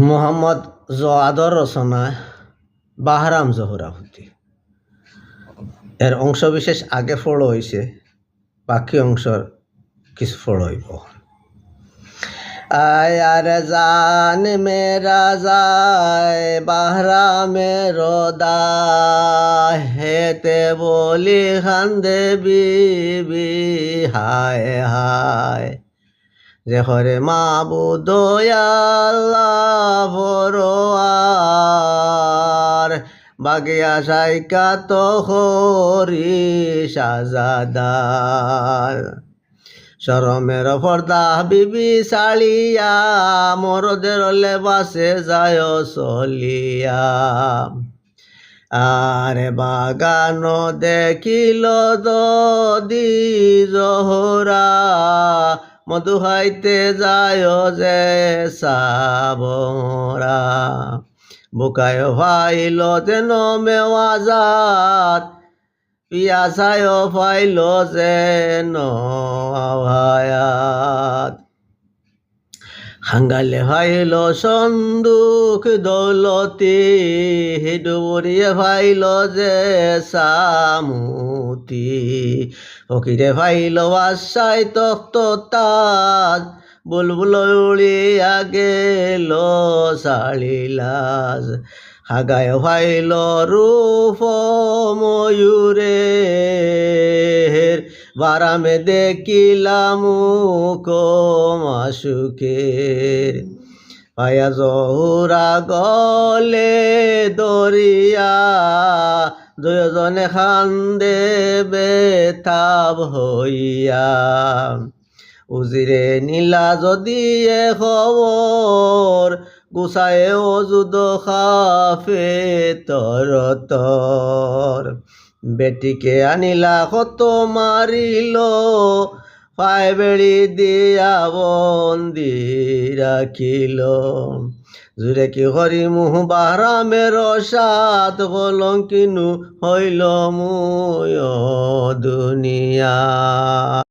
মোহাম্মদ জোয়াদর রচনা বাহারাম জহুরাহুতি এর অংশবিশেষ আগে ফল হয়েছে বাকি অংশর কিছু ফলো হইব আয়ার জান মেরা যায় বাহরা মেরো হেতে বলি খান্দে বিবি, হায় হায়। যে হরে আল্লাহ ফরোয়ার বাগিয়া সাইকা তো হরি সাজাদার। শরমের পর্দা বিবি শালিয়া মরদের লেবাসে যায় চলিয়া। আরে বাগান দেখিল দি জহরা মধু হাইতে যায় যে সাবরা। বুকায় ভাইল যেন মেওয়াজাত পিয়াসায় ফাইল যেন আভায়াত। হাঙ্গালে ফাইল সন্দুক দৌলতি ডুবুরিয়ে ফাইল যে সামুতি। ফকিরে ফাইল বাসাই তখ্ত তাজ, বুলবুল উড়িয়া গেল শাড়িলাজ হাগায় ফাইল রূপ ময়ূরে বারামে দেখিলাম মাসুকের পায়া জহুরা গলে দরিয়া দুজনে খান্দে বেতাব হইয়া। উজিরে নীলা যদি খবর গুছায়ে অজুদ খাফে তর তর। বেটিকে আনিলা কত মারিল পায়ে বেড়ি দিয়া বন্দি রাখিল। জুড়ে কি হরি মুহ বাহরামের সাত কলঙ্কিনু হইল মুয় দুনিয়া।